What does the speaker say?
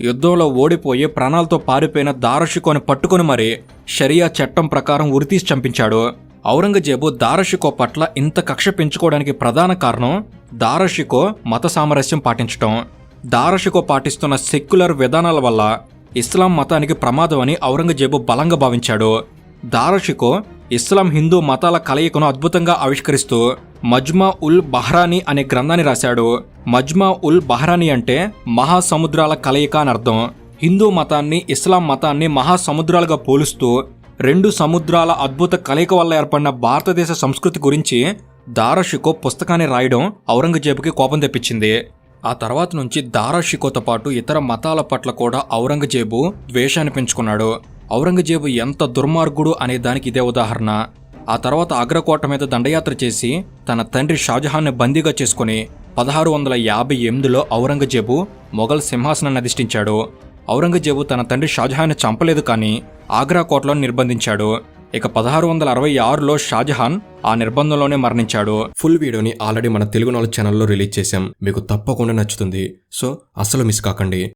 యుద్ధంలో ఓడిపోయి ప్రాణాలతో పారిపోయిన దారషికోని పట్టుకొని మరీ షరియా చట్టం ప్రకారం ఉరితీసి చంపించాడు. ఔరంగజేబు దారషికో పట్ల ఇంత కక్ష పెంచుకోవడానికి ప్రధాన కారణం దారషికో మత సామరస్యం పాటించటం. దారషికో పాటిస్తున్న సెక్యులర్ విధానాల వల్ల ఇస్లాం మతానికి ప్రమాదం అని ఔరంగజేబు బలంగా భావించాడు. దారషికో ఇస్లాం హిందూ మతాల కలయికను అద్భుతంగా ఆవిష్కరిస్తూ మజ్మా ఉల్ బహ్రానీ అనే గ్రంథాన్ని రాశాడు. మజ్మా ఉల్ బహ్రానీ అంటే మహాసముద్రాల కలయిక అని అర్థం. హిందూ మతాన్ని ఇస్లాం మతాన్ని మహాసముద్రాలుగా పోలుస్తూ రెండు సముద్రాల అద్భుత కలయిక వల్ల ఏర్పడిన భారతదేశ సంస్కృతి గురించి దారషికో పుస్తకాన్ని రాయడం ఔరంగజేబుకి కోపం తెప్పించింది. ఆ తర్వాత నుంచి దారాషికోతో పాటు ఇతర మతాల పట్ల కూడా ఔరంగజేబు ద్వేషాన్ని పెంచుకున్నాడు. ఔరంగజేబు ఎంత దుర్మార్గుడు అనే దానికి ఇదే ఉదాహరణ. ఆ తర్వాత అగ్రకోట మీద దండయాత్ర చేసి తన తండ్రి షాజహాన్ని బందీగా చేసుకుని పదహారు వందల యాభై ఎనిమిదిలో ఔరంగజేబు మొఘల్ సింహాసనాన్ని అధిష్ఠించాడు. ఔరంగజేబు తన తండ్రి షాజహాన్ని చంపలేదు కానీ ఆగ్రా కోటలో నిర్బంధించాడు. ఇక పదహారు వందల అరవై ఆరులో షాజహాన్ ఆ నిర్బంధంలోనే మరణించాడు. ఫుల్ వీడియోని ఆల్రెడీ మన తెలుగు నాలుగు ఛానల్లో రిలీజ్ చేశాం. మీకు తప్పకుండా నచ్చుతుంది. సో అస్సలు మిస్ కాకండి.